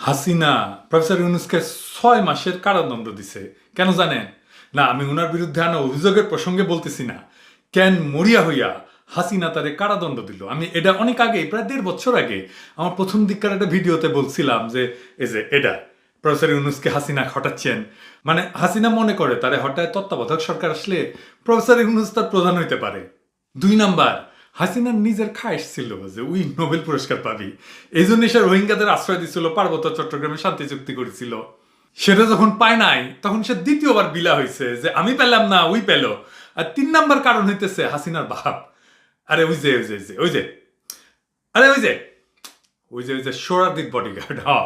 Hasina, professor ইউনুসকে ছয় মাসের কারাদণ্ড দিছে। কেন জানেন? না, আমি ওনার বিরুদ্ধে আনা অভিযোগের প্রসঙ্গে বলতেছি না। কেন মরিয়া হইয়া হাসিনা তারে কারাদণ্ড দিল? আমি এটা অনেক আগে প্রায় দেড় বছর আগে, আমার প্রথম দিককার একটা ভিডিওতে বলছিলাম যে, এই যে এটা, প্রফেসর ইউনুসকে হাসিনা হটাচ্ছেন। মানে হাসিনা মনে করে, তারে হঠাৎ তত্ত্বাবধায়ক সরকার আসলে প্রফেসর ইউনুস তার প্রধান হইতে পারে। দুই নাম্বার হাসিনার নিজের খায়েশ ছিল যে, উই, নোবেল পুরস্কার পাবি। এই জন্য সে রোহিঙ্গাদের আশ্রয় দিছিল, পার্বত্য চট্টগ্রামে শান্তি চুক্তি করেছিল। সেটা যখন পায় নাই, তখন সে দ্বিতীয়বার বিলা হয়েছে যে, আমি পেলাম না, উই পেল। আর তিন নাম্বার কারণ হইতেছে হাসিনার বাপ। আরে, ওই যে ওই যে ওই যে আরে, ওই যে ওই যে ওই যে সোরাদিক বডিগার্ড হ্যাঁ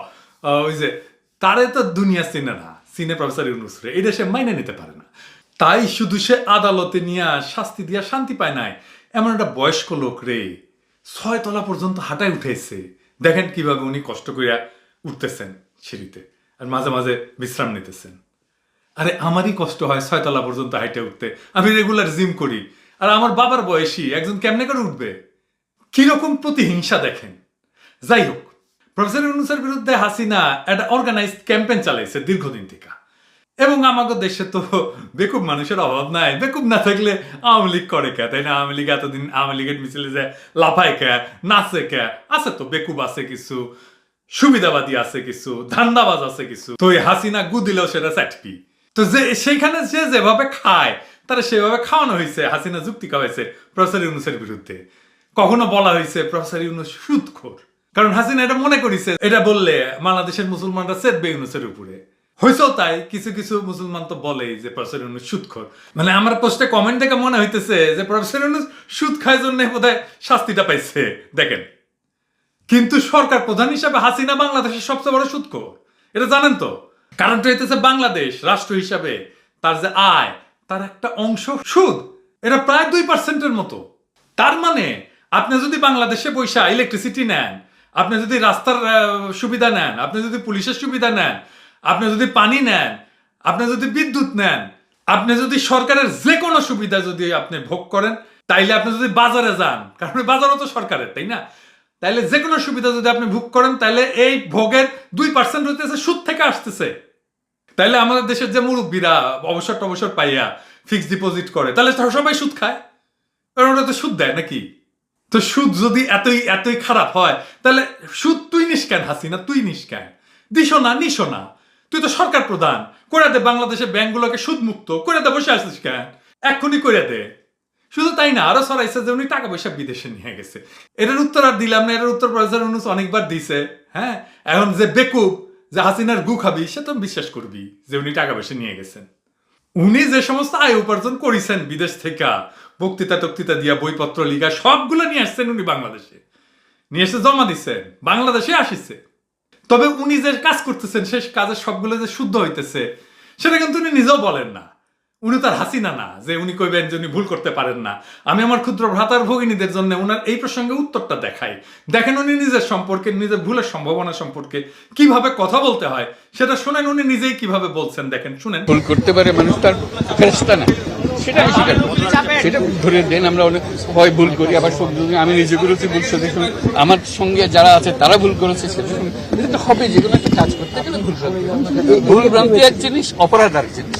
ওই যে, তারে তো দুনিয়া চিনে না সিনে প্রফেসর ইউনুস রে, এটা সে মাইনে নিতে পারে না। তাই শুধু সে আদালতে নিয়ে শাস্তি দিয়া শান্তি পায় নাই এমন একটা বয়স্ক লোক রে, ছয় তলা পর্যন্ত হাঁটায় উঠেছে। দেখেন কীভাবে উনি কষ্ট করিয়া উঠতেছেন সিঁড়িতে আর মাঝে মাঝে বিশ্রাম নিতেছেন। আরে আমারই কষ্ট হয় ছয়তলা পর্যন্ত হাইটে উঠতে। আমি রেগুলার জিম করি। আর আমার বাবার বয়সী, একজন কেমনে করে উঠবে? কীরকম প্রতিহিংসা দেখেন। যাই হোক, প্রফেসর ইউনুসের বিরুদ্ধে হাসিনা একটা অর্গানাইজড ক্যাম্পেইন চালাইছে দীর্ঘদিন থেকে। এবং আমাদের দেশে তো বেকুব মানুষের অভাব নাই। বেকুব না থাকলে আওয়ামী লীগ করে কে? তাই না? আওয়ামী লীগ এতদিন আওয়ামী লীগের মিছিলে যে লাফায় কে? নাচে কে? আছে তো বেকুব আছে কিছু, সুবিধাবাদী আছে কিছু, ধান্দাবাজ আছে কিছু। তো এই হাসিনা গু দিলেও সেটা স্যাটপি তো যে, সেইখানে যে যেভাবে খায়, তারা সেভাবে খাওয়ানো হয়েছে, হাসিনা যুক্তি খাওয়াইছে প্রফেসর ইউনুসের বিরুদ্ধে। কখনো বলা হয়েছে প্রফেসর ইউনুস সুদখোর। কারণ হাসিনা এটা মনে করিছে, এটা বললে বাংলাদেশের মুসলমানরা সেদবে ইউনুসের উপরে। হয়েছেও তাই, কিছু কিছু মুসলমান তো বলে যে প্রফেসর ইউনুস সুদখোর। মানে আমার পোস্টে কমেন্ট দেখে মনে হইতেছে যে প্রফেসর ইউনুস সুদ খায় জন্য বোধহয় শাস্তিটা পাইছে, দেখেন। কিন্তু সরকার প্রধান হিসাবে হাসিনা বাংলাদেশের সবচেয়ে বড় সুদখোর, এটা জানেন তো? কারণটা হইতেছে বাংলাদেশ, রাষ্ট্র হিসাবে। তার যে আয়, তার একটা অংশ সুদ, এটা প্রায় দুই পার্সেন্টের মতো। তার মানে আপনি যদি বাংলাদেশে পয়সা ইলেকট্রিসিটি নেন, আপনি যদি রাস্তার সুবিধা নেন, আপনি যদি পুলিশের সুবিধা নেন আপনি যদি পানি নেন, আপনি যদি বিদ্যুৎ নেন, আপনি যদি সরকারের যে কোনো সুবিধা যদি আপনি ভোগ করেন, তাইলে আপনি যদি বাজারে যান, কারণ বাজারও তো সরকারের, তাই না? তাইলে যে কোনো সুবিধা যদি আপনি ভোগ করেন, তাইলে এই ভোগের দুই পার্সেন্ট হইতেছে সুদ থেকে আসতেছে। তাইলে আমাদের দেশের যে মুরব্বীরা অবসর টবসর পাইয়া ফিক্সড ডিপোজিট করে তাহলে সবাই সুদ খায়। কারণ ওরা তো সুদ দেয় নাকি? তো সুদ যদি এতই এতই খারাপ হয় তাহলে সুদ তুই নিস কেন হাসিনা? তুই নিস কেন? দিশো না নিশো না। তুই তো সরকার প্রধান। করে দে বাংলাদেশের ব্যাংকগুলোকে সুদ মুক্ত করে দে বসে আসিস কেন? এক্ষুনি করে দে। শুধু তাই না, আরও সরাইছে যে উনি টাকা পয়সা বিদেশে নিয়ে গেছে। এটার উত্তর আর দিলাম না, এটার উত্তর প্রফেসর ইউনুস অনেকবার দিছে হ্যাঁ? এখন যে বেকুব, যে হাসিনার গু খাবি, সে তো বিশ্বাস করবি যে উনি টাকা পয়সা নিয়ে গেছেন। উনি যে সমস্ত আয় উপার্জন করেছেন বিদেশ থেকে, বক্তৃতা টক্তৃতা দিয়া, বইপত্র লিখা, সবগুলো নিয়ে আসছেন উনি বাংলাদেশে। নিয়ে এসে জমা দিচ্ছেন বাংলাদেশে আসিছে। তবে উনি যে কাজ করতেছেন সে কাজের সবগুলো যে শুদ্ধ হইতেছে, সেটা কিন্তু উনি নিজেও বলেন না। উনি তার হাসিনা না যে উনি কইবেন যে উনি ভুল করতে পারেন না। আমি আমার ক্ষুদ্র ভ্রাতার ভগিনীদের জন্য উনার এই প্রসঙ্গে উত্তরটা দেখাই। দেখেন উনি নিজের সম্পর্কে নিজের ভুলের সম্ভাবনা সম্পর্কে কীভাবে কথা বলতে হয় সেটা শুনেন উনি নিজেই কীভাবে বলছেন দেখেন শুনেন। ভুল করতে পারে মানুষ তার ফেরস্তা না। সেটা আমি স্বীকার করি। সেটা ধরে দেন আমরা অনেক হয় ভুল করি আবার সব আমি নিজে করেছি ভুল সেটা শুনি আমার সঙ্গে যারা আছে তারা ভুল করেছে সেটা শুনি এটা তো হবে যে কোনো একটা কাজ করতে গেলে ভুল ভ্রান্তি। ভুল ভ্রান্তি এক জিনিস অপরাধ আর জিনিস।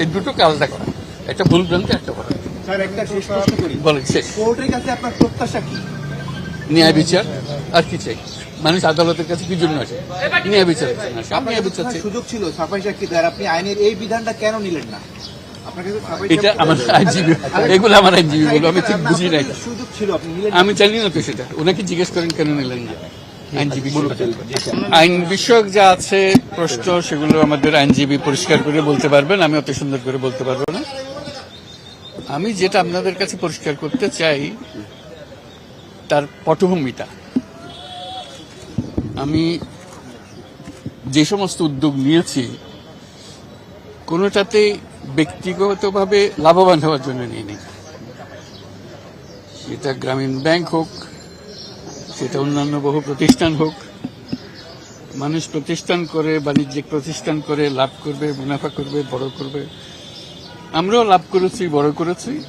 এই দুটোকে আলাদা করা একটা ভুল ভ্রান্তি একটা অপরাধ স্যার একটা শেষ প্রশ্ন করি। বলেন শেষ। কোর্টের কাছে আপনার প্রত্যাশা কি? ন্যায় বিচার আর কি চাই? মানুষ আদালতের কাছে কি জন্য আসে ন্যায় বিচার সুযোগ ছিল সাফাই আপনি আইনের এই বিধানটা কেন নিলেন না? এটা সাক্ষী আমার আইনজীবী এগুলো আমার আইনজীবী বলো আমি ঠিক বুঝি নাই। আমি জানি না তো সেটা। ওনাকে জিজ্ঞেস করেন কেন নিলেন না? আইনজীবী আইন বিষয়ক যা আছে, প্রশ্ন, সেগুলো আমাদের আইনজীবী পরিষ্কার করে বলতে পারবেন। আমি অত সুন্দর করে বলতে পারব না। আমি যেটা আপনাদের কাছে পরিষ্কার করতে চাই, তার পটভূমিটা। আমি যে সমস্ত উদ্যোগ নিয়েছি, কোনোটাতে ব্যক্তিগতভাবে লাভবান হওয়ার জন্য নিইনি। সেটা গ্রামীণ ব্যাংক হোক সেটা অন্যান্য বহু প্রতিষ্ঠান হোক, মানুষ প্রতিষ্ঠান করে, বাণিজ্যিক প্রতিষ্ঠান করে, লাভ করবে, মুনাফা করবে, বড় করবে। আমরাও লাভ করেছি, বড় করেছি।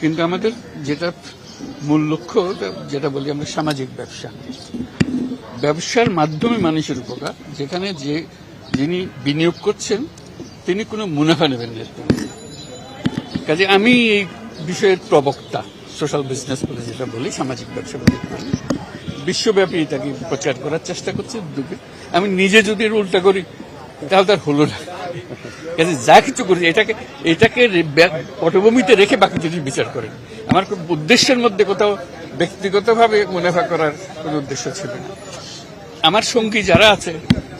কিন্তু আমাদের যেটা মূল লক্ষ্য, যেটা বলি আমরা সামাজিক ব্যবসা। ব্যবসার মাধ্যমে মানুষের উপকার, যেখানে যে যিনি বিনিয়োগ করছেন, তিনি কোনো মুনাফা নেবেন না। কাজে আমি এই বিষয়ের প্রবক্তা। সোশ্যাল বিজনেস বলে যেটা বলি, সামাজিক ব্যবসা বলে বিশ্বব্যাপী এটাকে প্রচার করার চেষ্টা করছি উদ্যোগে। আমি নিজে যদি উল্টা করি, তাহলে তার হলো না। কাজে যা কিছু করি, এটাকে এটাকে পটভূমিতে রেখে বাকি জিনিস বিচার করেন। আমার খুব উদ্দেশ্যের মধ্যে কোথাও ব্যক্তিগতভাবে মুনাফা করার কোনো উদ্দেশ্য ছিল না। আমার সঙ্গী যারা আছে,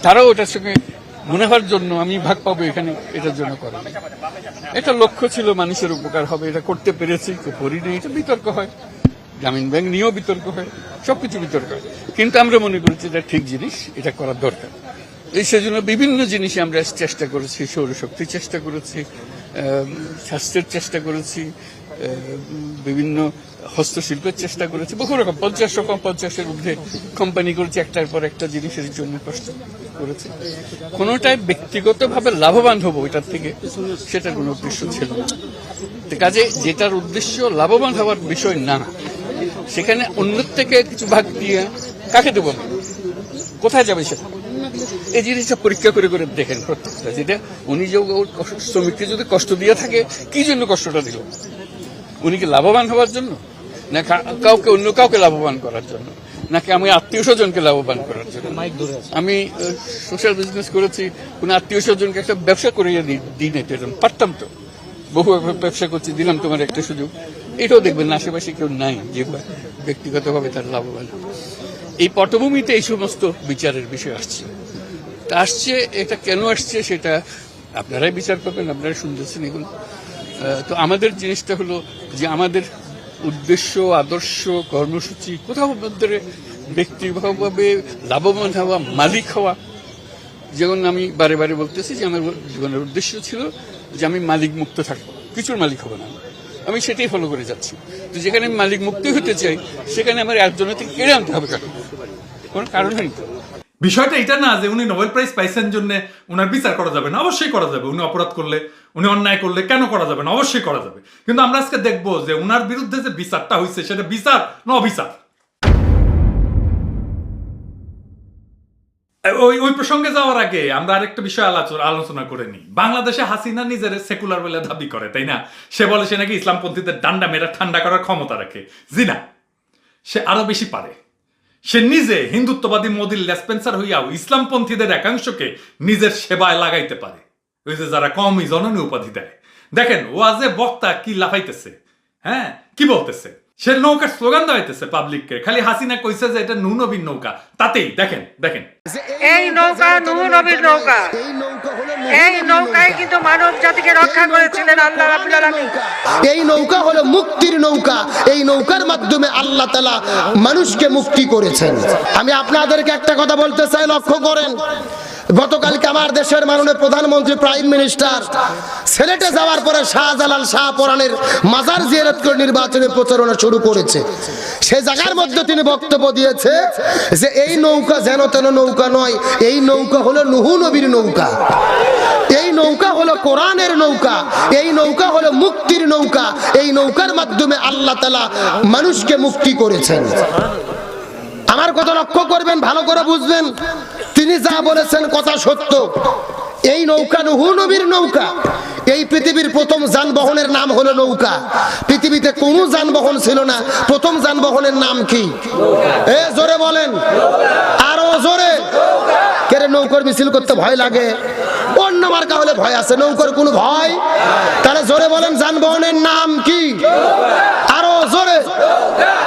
তারাও ওটার সঙ্গে মুনাফার জন্য আমি ভাগ পাবো এখানে, এটার জন্য করে নাই। এটা লক্ষ্য ছিল, মানুষের উপকার হবে, এটা করতে পেরেছি কেউ করিনি এটা বিতর্ক হয়। গ্রামীণ ব্যাংক নিয়েও বিতর্ক হয়, সবকিছু বিতর্ক হয়। কিন্তু আমরা মনে করেছি এটা ঠিক জিনিস, এটা করার দরকার। এই সেজন্য বিভিন্ন জিনিসে আমরা চেষ্টা করেছি, সৌরশক্তির চেষ্টা করেছি স্বাস্থ্যের চেষ্টা করেছি বিভিন্ন হস্তশিল্পের চেষ্টা করেছে। বহু রকম, পঞ্চাশ রকম, পঞ্চাশের ঊর্ধ্বে কোম্পানি করেছে, একটার পর একটা জিনিসের জন্য কষ্ট করেছে। কোনোটাই ব্যক্তিগতভাবে লাভবান হব এটার থেকে, সেটার কোনো উদ্দেশ্য ছিল না। কাজে যেটার উদ্দেশ্য লাভবান হওয়ার বিষয় না, সেখানে অন্যের থেকে কিছু ভাগ দিয়ে কাকে দেবো? কোথায় যাবে সেটা? এই জিনিসটা পরীক্ষা করে করে দেখেন প্রত্যেকটা। যেটা উনি যে শ্রমিককে যদি কষ্ট দিয়ে থাকে, কি জন্য কষ্টটা দিল? উনি কি লাভবান হওয়ার জন্য? না কাউকে অন্য কাউকে লাভবান করার জন্য? নাকি আমি আত্মীয় স্বজনকে লাভবান করার জন্য? আমি সোশ্যাল বিজনেস করেছি কোন আত্মীয় স্বজনকে একটা ব্যবসা করিয়ে দিই না এরকম। পারতাম তো। বহু ব্যবসা করছি দিলাম তোমার একটা সুযোগ। এটাও দেখবেন আশেপাশে কেউ নাই যে ব্যক্তিগতভাবে তার লাভবান হবে। এই পটভূমিতে এই সমস্ত বিচারের বিষয় আসছে। তা আসছে এটা কেন আসছে সেটা আপনারাই বিচার করবেন আপনারা শুনতেছেন এগুলো। তো আমাদের জিনিসটা হলো যে আমাদের উদ্দেশ্য, আদর্শ, কর্মসূচি, কোথাও মধ্যে ব্যক্তিগতভাবে লাভবান হওয়া, মালিক হওয়া। যেমন আমি বারে বারে বলতেছি যে আমার জীবনের উদ্দেশ্য ছিল যে আমি মালিক মুক্ত থাকব কিছুর মালিক হব না। আমি সেটাই ফলো করে যাচ্ছি। তো যেখানে আমি মালিক মুক্ত হতে চাই, সেখানে আমার একজনের থেকে কেড়ে আনতে হবে কেন কোনো কারণ তো। বিষয়টা এটা না যে উনি নোবেল প্রাইজ পাইছেন জন্য উনার বিচার করা যাবে না। অবশ্যই করা যাবে। উনি অপরাধ করলে, উনি অন্যায় করলে কেন করা যাবে না? অবশ্যই করা যাবে। কিন্তু আমরা আজকে দেখব যে উনার বিরুদ্ধে যে বিচারটা হয়েছে সেটা বিচার না অবিচার? ওই ওই প্রসঙ্গে যাওয়ার আগে আমরা আরেকটা বিষয় আলোচনা আলোচনা করে নিই। বাংলাদেশে হাসিনা নিজের সেকুলার বলে দাবি করে, তাই না? সে বলে সে নাকি ইসলামপন্থীদের ডান্ডা মেরা ঠান্ডা করার ক্ষমতা রাখে। জি না, সে আরও বেশি পারে। সে নিজে হিন্দুত্ববাদী মোদির লেসপেন্সার হইয়াও ইসলামপন্থীদের একাংশকে নিজের সেবায় লাগাইতে পারে। ওই যে যারা কমই জননী উপাধি দেয়। দেখেন ওয়াজে বক্তা কি লাফাইতেছে? হ্যাঁ কি বলতেছে? সে নৌকার স্লোগান দেওয়াইতেছে পাবলিককে খালি হাসিনা কইছে যে এটা নুনবীর নৌকা। তাতেই দেখেন দেখেন। এই নৌকা নুহ নবীর নৌকা। এই নৌকা এই নৌকায় কিন্তু মানব জাতিকে রক্ষা করেছিলেন আল্লাহ রাব্বুল আলামিন। এই নৌকা হলো মুক্তির নৌকা। এই নৌকার মাধ্যমে আল্লাহ তালা মানুষকে মুক্তি করেছেন। আমি আপনাদেরকে একটা কথা বলতে চাই, লক্ষ্য করেন। গতকালকে আমার দেশের মাননীয় প্রধানমন্ত্রী, প্রাইম মিনিস্টার সিলেটে যাওয়ার পরে শাহজালাল শাহ পরানের মাজার জিয়ারত করে নির্বাচনী প্রচারণা শুরু করেছে। সে জায়গার মধ্যে তিনি বক্তব্য দিয়েছে যে, এই নৌকা যেন তেন নৌকা নয়, এই নৌকা হলো নুহু নবীর নৌকা। এই নৌকা হলো কোরআনের নৌকা, এই নৌকা হলো মুক্তির নৌকা, এই নৌকার মাধ্যমে আল্লাহ তালা মানুষকে মুক্তি করেছেন। আমার কথা লক্ষ্য করবেন, ভালো করে বুঝবেন। তিনি যা বলেছেন কথা সত্য। এই নৌকা নুহু নবীর নৌকা। এই পৃথিবীর প্রথম যানবাহনের নাম হলো নৌকা। পৃথিবীতে কোনো যানবাহন ছিল না। প্রথম যানবাহনের নাম কি? এ, জোরে বলেন। আরও জোরে। কেরে নৌকার মিছিল করতে ভয় লাগে? অন্য মার্কা হলে ভয় আছে। নৌকার কোনো ভয়? তাহলে জোরে বলেন, যানবাহনের নাম কি আরও জোরে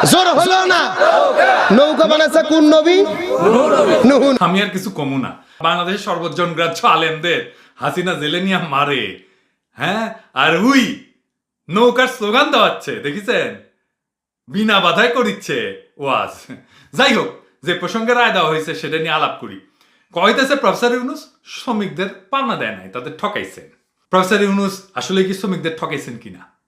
জোরে হলো না নবী? আমি আর কিছু কমু না। বাংলাদেশের আলেমদের হাসিনা মারে। হ্যাঁ? আর নৌকার স্লোগান দেওয়াচ্ছে, দেখিছেন? বিনা বাধায় করিচ্ছে ওয়াজ। যাই হোক, যে প্রসঙ্গে রায় দেওয়া হয়েছে, সেটা নিয়ে আলাপ করি। কইতেছে প্রফেসর ইউনুস, শ্রমিকদের পাওনা দেয় নাই, তাদের ঠকাইছেন। প্রফেসর ইউনুস, আসলে কি শ্রমিকদের ঠকাইছেন কিনা?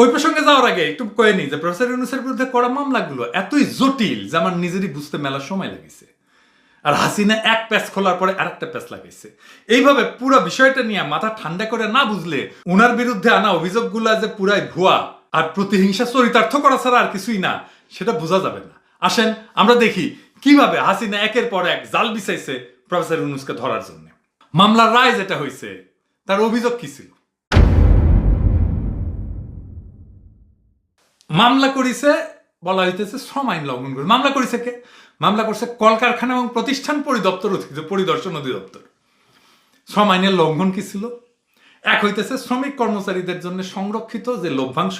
ওই প্রসঙ্গে যাওয়ার আগে একটু কয়ে নি যে প্রফেসর ইউনুসের বিরুদ্ধে করা মামলাগুলো এতই জটিল যে আমার নিজেরই বুঝতে মেলা সময় লেগেছে। আর হাসিনা এক প্যাচ খোলার পরে আরেকটা প্যাচ লাগাইছে। এইভাবে পুরো বিষয়টা নিয়ে মাথা ঠান্ডা করে না বুঝলে উনার বিরুদ্ধে আনা অভিযোগগুলো যে পুরাই ভুয়া আর প্রতিহিংসা চরিতার্থ করা ছাড়া আর কিছুই না, সেটা বোঝা যাবে না। আসেন, আমরা দেখি কীভাবে হাসিনা একের পর এক জাল বিছাইছে প্রফেসর ইউনুসকে ধরার জন্য। মামলার রায় যেটা হয়েছে তার অভিযোগ কি ছিল? মামলা করেছে, বলা হইতেছে শ্রম আইন লঙ্ঘন করে। মামলা করিছে কে? মামলা করছে কলকারখানা এবং প্রতিষ্ঠান পরিদপ্তর পরিদর্শন অধিদপ্তর। শ্রম আইনের লঙ্ঘন কি ছিল? এক হইতেছে শ্রমিক কর্মচারীদের জন্য সংরক্ষিত যে লভ্যাংশ,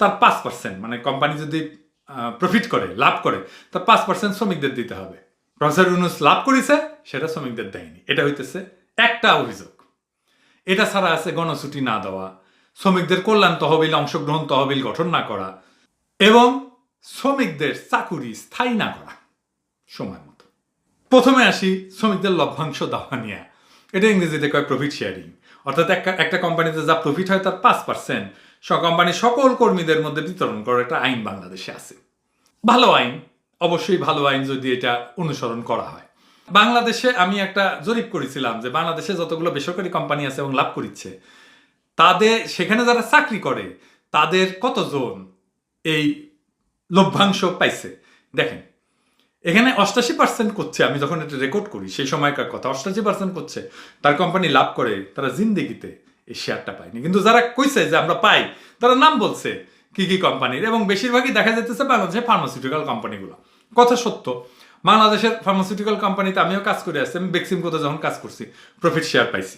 তার পাঁচ পার্সেন্ট মানে কোম্পানি যদি প্রফিট করে, লাভ করে, তার পাঁচ পার্সেন্ট শ্রমিকদের দিতে হবে। প্রফেসর ইউনুস লাভ করেছে, সেটা শ্রমিকদের দেয়নি। এটা হইতেছে একটা অভিযোগ। এটা ছাড়া আছে গণছুটি না দেওয়া, শ্রমিকদের কল্যাণ তহবিল, অংশগ্রহণ তহবিল গঠন না করা এবং শ্রমিকদের চাকুরি স্থায়ী না করা। সময় মতো। প্রথমে আসি শ্রমিকদের লভ্যাংশ দেওয়া নিয়ে। এটা ইংরেজিতে কয় প্রফিট শেয়ারিং অর্থাৎ একটা কোম্পানিতে যা প্রফিট হয় তার পাঁচ পার্সেন্ট কোম্পানির সকল কর্মীদের মধ্যে বিতরণ করার একটা আইন বাংলাদেশে আছে। ভালো আইন, অবশ্যই ভালো আইন যদি এটা অনুসরণ করা হয়। বাংলাদেশে আমি একটা জরিপ করেছিলাম যে বাংলাদেশে যতগুলো বেসরকারি কোম্পানি আছে এবং লাভ করিচ্ছে, তাদের, সেখানে যারা চাকরি করে, তাদের কতজন এই লভ্যাংশ পাইছে। দেখেন, এখানে অষ্টাশি পার্সেন্ট করছে, আমি যখন এটা রেকর্ড করি, সেই সময়কার কথা, অষ্টাশি পার্সেন্ট করছে, তার কোম্পানি লাভ করে, তারা জিন্দেগিতে এই শেয়ারটা পায়নি। কিন্তু যারা কইছে যে আমরা পাই, তারা নাম বলছে কি কি কোম্পানির এবং বেশিরভাগই দেখা যাইতেছে বাংলাদেশের ফার্মাসিউটিক্যাল কোম্পানিগুলো কথা সত্য, বাংলাদেশের ফার্মাসিউটিক্যাল কোম্পানিতে আমিও কাজ করে আসছি, আমি বেক্সিম কোথাও যখন কাজ করছি প্রফিট শেয়ার পাইছি।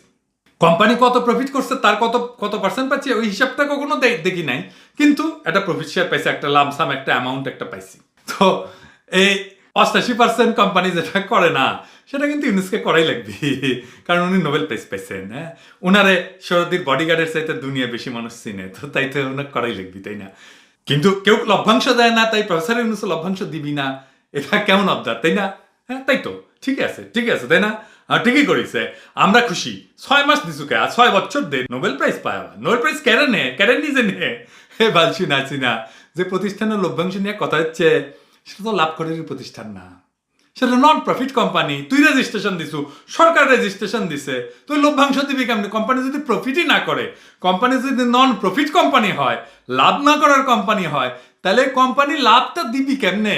কোম্পানি কত প্রফিট করছে, তার কত কত পার্সেন্ট পাচ্ছি, ওই হিসাবটা কখনো দেখি নাই। কিন্তু একটা প্রফিট শেয়ার পাইছে, একটা লামসাম একটা অ্যামাউন্ট একটা পাইছি। তো এই অষ্টাশি পার্সেন্ট কোম্পানি যেটা করে না, সেটা কিন্তু ইউনুসকে করাই লাগবে, কারণ উনি নোবেল প্রাইজ পাইছেন হ্যাঁ? উনারে সরদির বডিগার্ডের চাইতে দুনিয়া বেশি মানুষ চিনে, তো তাই তো ওনার করাই লাগবে, তাই না? কিন্তু কেউ লভ্যাংশ দেয় না, তাই প্রফেসর ইউনুস লভ্যাংশ দিবি না, এটা কেমন অবদার তাই না? হ্যাঁ তাই তো ঠিক আছে ঠিক আছে, তাই না? ঠিকই করিছে। আমরা খুশি। ছয় মাস দিছুকে, আর ছয় বছর দে নোবেল প্রাইজ পায় নোবেল প্রাইজ কেড়ে নে, কেড়ে নিজে নে। হে বালছি নাচি না যে প্রতিষ্ঠানের লভ্যাংশ নিয়ে কথা হচ্ছে, সেটা তো লাভ করারই প্রতিষ্ঠান না। সেটা নন প্রফিট কোম্পানি তুই রেজিস্ট্রেশন দিছু, সরকার রেজিস্ট্রেশন দিছে। তুই লভ্যাংশ দিবি কেমনি? কোম্পানি যদি প্রফিটই না করে কোম্পানি যদি নন প্রফিট কোম্পানি হয়, লাভ না করার কোম্পানি হয়, তাহলে কোম্পানি লাভটা দিবি কেমনে?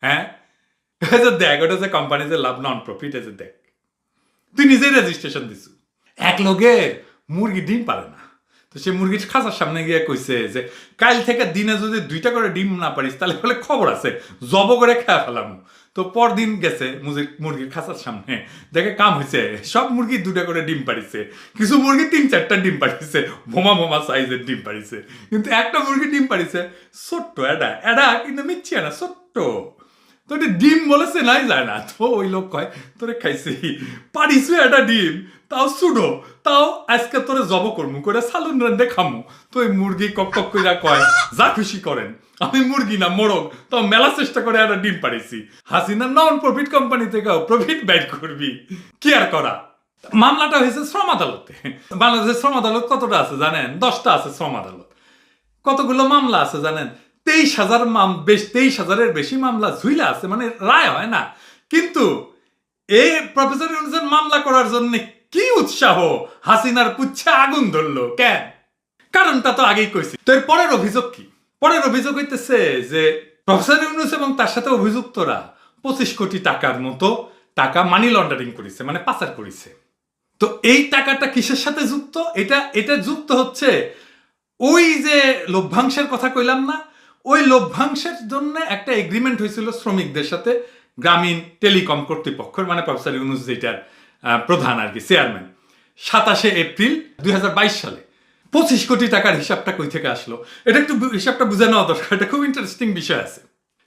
হ্যাঁ? দেখ, ওটা যে কোম্পানি যে লাভ নন প্রফিট যে দেখ। তুই নিজেই রেজিস্ট্রেশন দিছু। এক লোকের মুরগি ডিম পারে না। তো সে মুরগির খাঁচার সামনে গিয়ে কইছে যে কাল থেকে দিনে যদি দুইটা করে ডিম না পারিস, তাহলে বলে খবর আছে, জব করে খেয়ে ফেলাম। তো পরদিন গেছে মুরগির মুরগির খাঁচার সামনে। দেখে কাম হয়েছে সব মুরগি দুটা করে ডিম পারিছে কিছু মুরগি তিন চারটা ডিম পারিছে বোমা বোমা সাইজের ডিম পারিছে কিন্তু একটা মুরগি ডিম পারিছে ছোট্ট এডা এডা কিন্তু মিচ্ছি না, ছোট্ট। তো এটা ডিম বলেছে, নাই যায় না। তো ওই লোক কয়, তোরে খাইছি। পারিছু একটা ডিম। তাও সুডো। তাও আজকে তোরে জব করমু করে সালুন রান্ধে খামু। তো ওই মুরগি কক কক কইরা কয়, যা খুশি করেন। আমি মুরগি না, মোরগ। তাও মেলা চেষ্টা করে একটা ডিম পারিছি হাসিনা নন প্রফিট কোম্পানি থেকে প্রফিট ব্যয় করবি। কি আর করা? মামলাটা হয়েছে শ্রম আদালতে। বাংলাদেশের শ্রম আদালত কতটা আছে জানেন? দশটা আছে শ্রম আদালত। কতগুলো মামলা আছে জানেন? তেইশ হাজার মাম তেইশ হাজারের বেশি মামলা ঝুইলা আছে মানে রায় হয় না। কিন্তু এই প্রফেসর ইউনুসের মামলা করার জন্য কি উৎসাহ? হাসিনার পুচ্ছে আগুন ধরলো, কেন? কারণটা তো আগেই কইছি। তো এর পরের অভিযোগ কি? পরের অভিযোগ হইতেছে যে প্রফেসর ইউনুস এবং তার সাথে অভিযুক্তরা পঁচিশ কোটি টাকার মতো টাকা মানি লন্ডারিং করেছে মানে পাচার করেছে। তো এই টাকাটা কিসের সাথে যুক্ত? এটা এটা যুক্ত হচ্ছে ওই যে লভ্যাংশের কথা কইলাম না ওই লভ্যাংশের জন্য একটা এগ্রিমেন্ট হয়েছিল শ্রমিকদের সাথে গ্রামীণ টেলিকম কর্তৃপক্ষের মানে প্রফেসর ইউনুস যেটার প্রধান আর কি চেয়ারম্যান সাতাশে এপ্রিল দুই সালে। পঁচিশ কোটি টাকার হিসাবটা কই থেকে আসলো? এটা একটু হিসাবটা বুঝে নেওয়া দরকার, এটা খুব ইন্টারেস্টিং বিষয় আছে।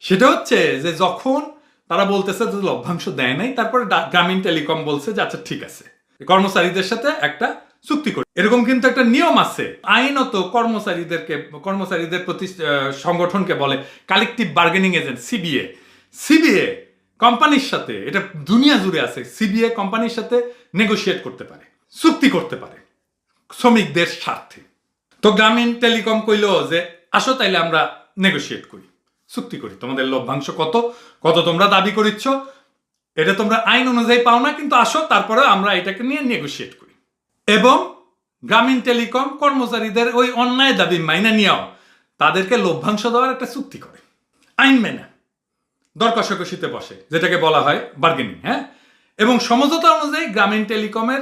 সেটা হচ্ছে যে যখন তারা বলতেছে যে লভ্যাংশ দেয় নাই, তারপরে গ্রামীণ টেলিকম বলছে যে আচ্ছা ঠিক আছে। কর্মচারীদের সাথে একটা চুক্তি করে। এরকম কিন্তু একটা নিয়ম আছে। আইনত কর্মচারীদেরকে, কর্মচারীদের প্রতি সংগঠনকে বলে collective bargaining agent CBA CBA কোম্পানির সাথে, এটা দুনিয়া জুড়ে আছে সিবিএ কোম্পানির সাথে নেগোশিয়েট করতে পারে, চুক্তি করতে পারে, শ্রমিকদের স্বার্থে। তো গ্রামীণ টেলিকম কইলো যে, আসো তাইলে আমরা নেগোশিয়েট করি, চুক্তি করি। তোমাদের লভ্যাংশ কত? কত তোমরা দাবি করিচ্ছ? এটা তোমরা আইন অনুযায়ী পাও না, কিন্তু আসো, তারপরে আমরা এটাকে নিয়ে নেগোশিয়েট করি। এবং গ্রামীণ টেলিকম কর্মচারীদের ওই অন্যায় দাবি মাইনে নিয়েও তাদেরকে লভ্যাংশ দেওয়ার একটা চুক্তি করে। আইন মেনে দর বসে, যেটাকে বলা হয় বার্গেনিং হ্যাঁ? এবং সমঝোতা অনুযায়ী গ্রামীণ টেলিকমের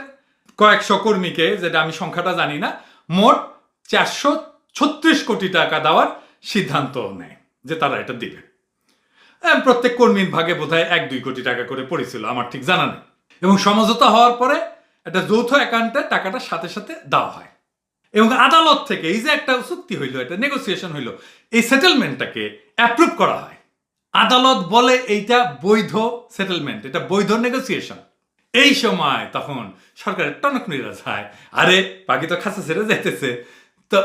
কয়েকশো কর্মীকে, যেটা আমি সংখ্যাটা জানি না, মোট চারশো ছত্রিশ কোটি টাকা দেওয়ার সিদ্ধান্ত নেয় যে তারা এটা দিবে। প্রত্যেক কর্মীর ভাগে বোধহয় এক দুই কোটি টাকা করে পড়েছিল, আমার ঠিক জানা নেই। এবং সমঝোতা হওয়ার পরে একটা যৌথ অ্যাকাউন্টে টাকাটা সাথে সাথে দেওয়া হয়। এবং আদালত থেকে এই যে একটা চুক্তি হইল, একটা নেগোসিয়েশন হইল, এই সেটেলমেন্টটাকে অ্যাপ্রুভ করা হয়। আদালত বলে এইটা বৈধ সেটেলমেন্ট এটা বৈধ নেগোসিয়েশন এই সময় তখন সরকারের টনক নিরাজ হয়, আরে, বাকি তো খাসা ছেড়ে যাইতেছে। তো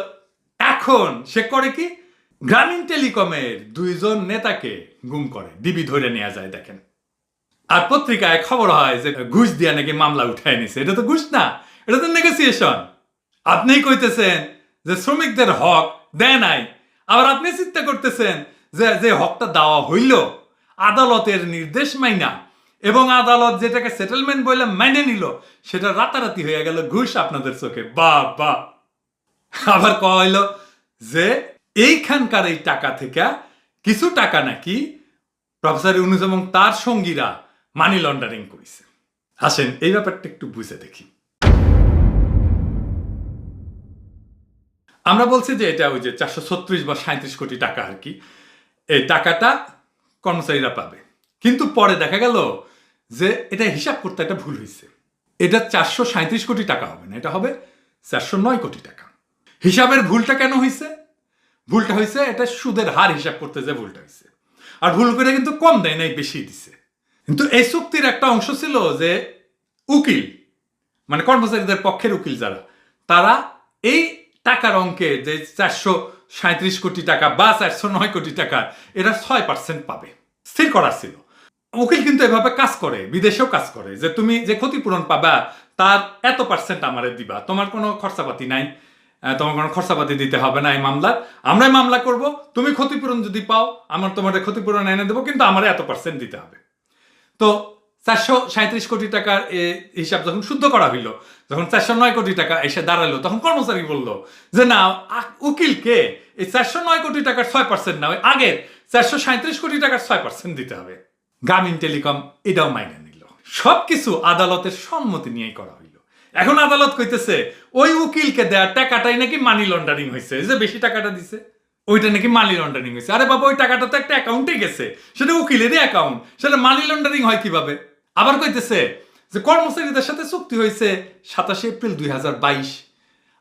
এখন সে করে কি? গ্রামীণ টেলিকমের দুইজন নেতাকে গুম করে, ডিবি ধরে নেওয়া যায়, দেখেন। আর পত্রিকায় খবর হয় যে ঘুষ দিয়া নাকি মামলা উঠায় নিছে। এটা তো ঘুষ না, এটা তো নেগোসিয়েশন আপনিই কইতেছেন যে, শ্রমিকদের হক দেয় নাই। আবার আপনি চিন্তা করতেছেন যে যে হকটা দেওয়া হইল, আদালতের নির্দেশ মাইনা। এবং আদালত যেটাকে সেটেলমেন্ট বলে মাইনে নিল, সেটা রাতারাতি হয়ে গেল ঘুষ আপনাদের চোখে। বা বা আবার কইল যে, এইখানকার এই টাকা থেকে কিছু টাকা নাকি প্রফেসর ইউনুস এবং তার সঙ্গীরা মানি লন্ডারিং করেছে। আসেন এই ব্যাপারটা একটু বুঝে দেখি। আমরা বলছি যে এটা ওই যে চারশো ছত্রিশ বা সাঁত্রিশ কোটি টাকা আর কি। এই টাকাটা কর্মচারীরা পাবে। কিন্তু পরে দেখা গেল যে এটা হিসাব করতে একটা ভুল হয়েছে। এটা চারশো সাঁত্রিশ কোটি টাকা হবে না, এটা হবে চারশো নয় কোটি টাকা। হিসাবের ভুলটা কেন হয়েছে? ভুলটা হয়েছে, এটা সুদের হার হিসাব করতে যে ভুলটা হয়েছে। আর ভুল করে কিন্তু কম দেয় নাই বেশি দিছে। কিন্তু এই চুক্তির একটা অংশ ছিল যে উকিল মানে কর্মচারীদের পক্ষের উকিল যারা, তারা এই টাকার অঙ্কে যে চারশো সাঁত্রিশ কোটি টাকা বা চারশো নয় কোটি টাকা, এরা ছয় পার্সেন্ট পাবে। স্থির করা ছিল। উকিল কিন্তু এভাবে কাজ করে, বিদেশেও কাজ করে, যে তুমি যে ক্ষতিপূরণ পাবা, তার এত পার্সেন্ট আমারে দিবা। তোমার কোনো খরচাপাতি নাই তোমার কোনো খরচাপাতি দিতে হবে না এই মামলার। আমরাই মামলা করব, তুমি ক্ষতিপূরণ যদি পাও, আমার তোমার ক্ষতিপূরণ এনে দেবো, কিন্তু আমার এত পার্সেন্ট দিতে হবে। তো চারশো সাঁত্রিশ কোটি টাকার হিসাব যখন শুদ্ধ করা হইল, যখন চারশো নয় কোটি টাকা এসে দাঁড়াল তখন কর্মচারী বলল যে, না, আ- উকিলকে এই চারশো নয় কোটি টাকার ছয় পার্সেন্ট না, ওই আগের চারশো সাঁত্রিশ কোটি টাকার ছয় পার্সেন্ট দিতে হবে। গ্রামীণ টেলিকম এটাও মাইনে নিল। সবকিছু আদালতের সম্মতি নিয়েই করা হইল। এখন আদালত কইতেছে, ওই উকিলকে দেওয়া টাকাটাই নাকি মানি লন্ডারিং হয়েছে যে বেশি টাকাটা দিছে। ওইটা নাকি মানি লন্ডারিং হয়েছে। আরে বাবা, ওই টাকাটা তো একটা অ্যাকাউন্টে গেছে। সেটা উকিলেরই অ্যাকাউন্ট সেটা মানি লন্ডারিং হয় কীভাবে? আবার কইতেছে যে কর্মচারীদের সাথে চুক্তি হয়েছে সাতাশে এপ্রিল দুই হাজার বাইশ।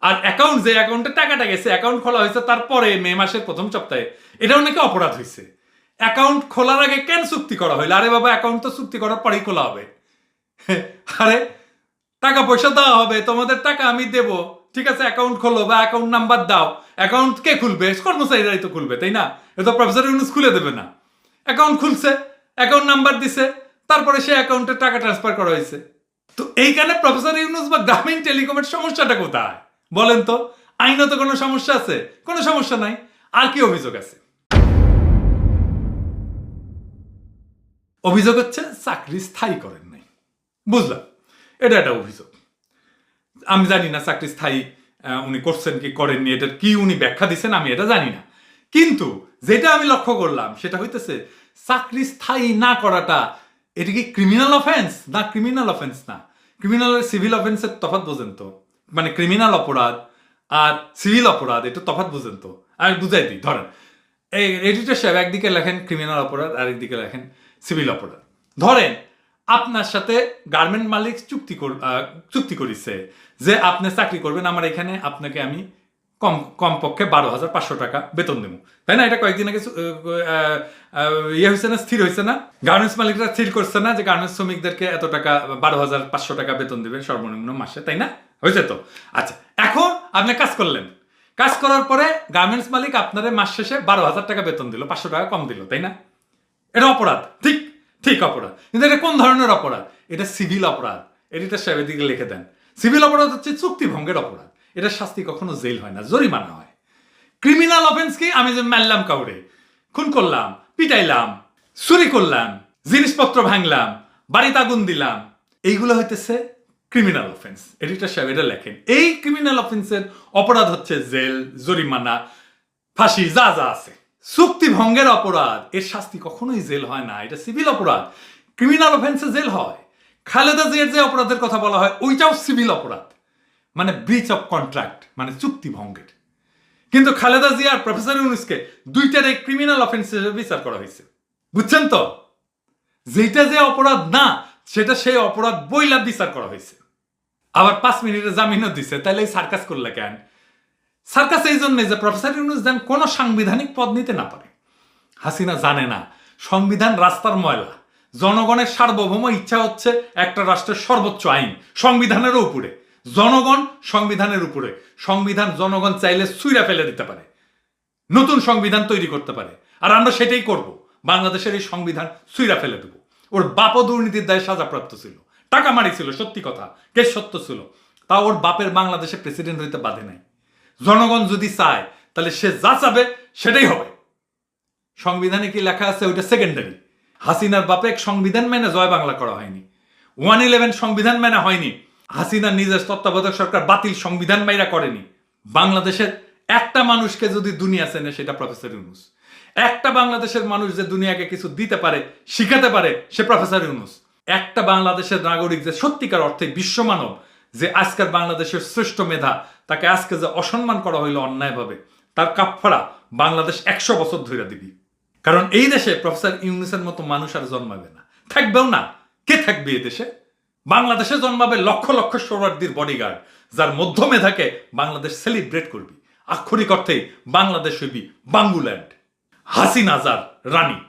আর অ্যাকাউন্ট যে অ্যাকাউন্টে টাকাটা গেছে অ্যাকাউন্ট খোলা হয়েছে তারপরে মে মাসের প্রথম সপ্তাহে, এটাও নাকি অপরাধ হয়েছে। অ্যাকাউন্ট খোলার আগে কেন চুক্তি করা হইল? আরে বাবা অ্যাকাউন্ট তো চুক্তি করার পরেই খোলা হবে। আরে, টাকা পয়সা দেওয়া হবে, তোমাদের টাকা আমি দেব। ঠিক আছে অ্যাকাউন্ট খোলো বা অ্যাকাউন্ট নাম্বার দাও। অ্যাকাউন্ট কে খুলবে? কর্মচারীরাই তো খুলবে, তাই না? এ তো প্রফেসর ইউনুস খুলে দেবে না। অ্যাকাউন্ট খুলছে অ্যাকাউন্ট নাম্বার দিছে, তারপরে সে অ্যাকাউন্টে টাকা ট্রান্সফার করা হয়েছে। তো এইখানে প্রফেসর ইউনুস বা গ্রামীণ টেলিকমের সমস্যাটা কোথায়? বলেন তো আইনত কোনো সমস্যা আছে? কোনো সমস্যা নাই। আর কি অভিযোগ আছে? অভিযোগ হচ্ছে চাকরি স্থায়ী করেন নাই। বুঝলাম, এটা একটা অভিযোগ। আমি জানি না চাকরি স্থায়ী উনি করছেন কি করেননি, এটার কি উনি ব্যাখ্যা দিচ্ছেন আমি এটা জানি না। কিন্তু যেটা আমি লক্ষ্য করলাম, সেটা হইতেছে চাকরি স্থায়ী না করাটা, এটা কি ক্রিমিনাল অফেন্স না ক্রিমিনাল অফেন্স না। ক্রিমিনাল সিভিল অফেন্সের তফাৎ বোঝেন তো। মানে ক্রিমিনাল অপরাধ আর সিভিল অপরাধ, এটা তফাৎ বোঝেন তো। আমি বুঝাই দিই, ধরেন, এই এডিটর সাহেব একদিকে লেখেন ক্রিমিনাল অপরাধ আর একদিকে লেখেন সিভিল অপরাধ। ধরেন আপনার সাথে গার্মেন্ট মালিক চুক্তি চুক্তি করেছে যে আপনি চাকরি করবেন, আমার এখানে আপনাকে আমি কম, কমপক্ষে বারো হাজার পাঁচশো টাকা বেতন দেবো। তাই না? এটা কয়েকদিন আগে ইয়ে হয়েছে না, স্থির হয়েছে না? গার্মেন্টস মালিকরা স্থির করছে না যে গার্মেন্টস শ্রমিকদেরকে এত টাকা, বারো হাজার পাঁচশো টাকা বেতন দেবে সর্বনিম্ন মাসে, তাই না? হয়েছে তো? আচ্ছা এখন আপনি কাজ করলেন। কাজ করার পরে গার্মেন্টস মালিক আপনারে মাস শেষে বারো হাজার টাকা বেতন দিল, পাঁচশো টাকা কম দিল, তাই না? এটা অপরাধ, ঠিক? ঠিক অপরাধ। কিন্তু এটা কোন ধরনের অপরাধ? এটা সিভিল অপরাধ। এডিটার সাহেবের দিকে লিখে দেন, সিভিল অপরাধ হচ্ছে চুক্তি ভঙ্গের অপরাধ। এটা শাস্তি কখনো জেল হয় না, জরিমানা হয়। ক্রিমিনাল অফেন্স কি? আমি যে মারলাম কাউরে। খুন করলাম, পিটাইলাম, চুরি করলাম, জিনিসপত্র ভাঙলাম, বাড়িতে আগুন দিলাম। এইগুলো হইতেছে ক্রিমিনাল অফেন্স। এডিটার সাহেব এটা লেখেন, এই ক্রিমিনাল অফেন্সের অপরাধ হচ্ছে জেল, জরিমানা, ফাঁসি, যা যা আছে। চুক্তি ভঙ্গের অপরাধ। এর শাস্তি কখনোই জেল হয় না, এটা সিভিল অপরাধ। ক্রিমিনাল অফেন্সে জেল হয়। খালেদা জিয়ার যে অপরাধের কথা বলা হয়, ওইটাও সিভিল অপরাধ। মানে ব্রিচ অফ কন্ট্রাক্ট মানে চুক্তি ভঙ্গের কিন্তু খালেদা জিয়া আর প্রফেসর ইউনুসকে দুইটারে ক্রিমিনাল অফেন্স হিসেবে বিচার করা হয়েছে। বুঝছেন তো? যেটা যে অপরাধ না, সেটা সেই অপরাধ বইলা বিচার করা হয়েছে। আবার পাঁচ মিনিটে জামিনও দিছে তাহলে এই সার্কাস করলে কেন? সার্কাস এই জন্য যে প্রফেসর ইউনুস যেন কোনো সাংবিধানিক পদ নিতে না পারে। হাসিনা জানে না, সংবিধান রাস্তার ময়লা। জনগণের সার্বভৌম ইচ্ছা হচ্ছে একটা রাষ্ট্রের সর্বোচ্চ আইন, সংবিধানের উপরে। জনগণ সংবিধানের উপরে। সংবিধান জনগণ চাইলে সুইরা ফেলে দিতে পারে। নতুন সংবিধান তৈরি করতে পারে। আর আমরা সেটাই করব। বাংলাদেশের এই সংবিধান সুইরা ফেলে দেব। ওর বাপও দুর্নীতির দায়ে সাজাপ্রাপ্ত ছিল। টাকা মারি ছিল, সত্যি কথা। কে সত্য ছিল। তা ওর বাপের বাংলাদেশে প্রেসিডেন্ট হইতে বাধে নাই। জনগণ যদি চায়, তাহলে সে যা চাবে সেটাই হবে। সংবিধানে কি লেখা আছে? ওইটা সেকেন্ডারি হাসিনার বাপে সংবিধান মেনে জয় বাংলা করা হয়নি। ওয়ান ইলেভেন সংবিধান মেনে হয়নি। হাসিনার নিজের তত্ত্বাবধায়ক সরকার বাতিল সংবিধান মাইরা করেনি। বাংলাদেশের একটা মানুষকে যদি দুনিয়া চেনে, সেটা প্রফেসর ইউনুস। একটা বাংলাদেশের মানুষ যে দুনিয়াকে কিছু দিতে পারে, শিখাতে পারে, সে প্রফেসর ইউনুস। একটা বাংলাদেশের নাগরিক যে সত্যিকার অর্থে বিশ্বমানব যে আজকের বাংলাদেশের শ্রেষ্ঠ মেধা, তাকে আজকে যে অসম্মান করা হইল অন্যায়ভাবে, তার কাপড়া বাংলাদেশ একশো বছর ধরে দিবি। কারণ এই দেশে প্রফেসর ইউনুসের মতো মানুষ আর জন্মাবে না। থাকবেও না। কে থাকবে এই দেশে? বাংলাদেশে জন্মাবে লক্ষ লক্ষ শরণার্থীর বডিগার্ড যার মধ্য মেধাকে বাংলাদেশ সেলিব্রেট করবি। আক্ষরিক অর্থেই বাংলাদেশ হইবি বাঙ্গুল্যান্ড। হাসিনা যার রানী।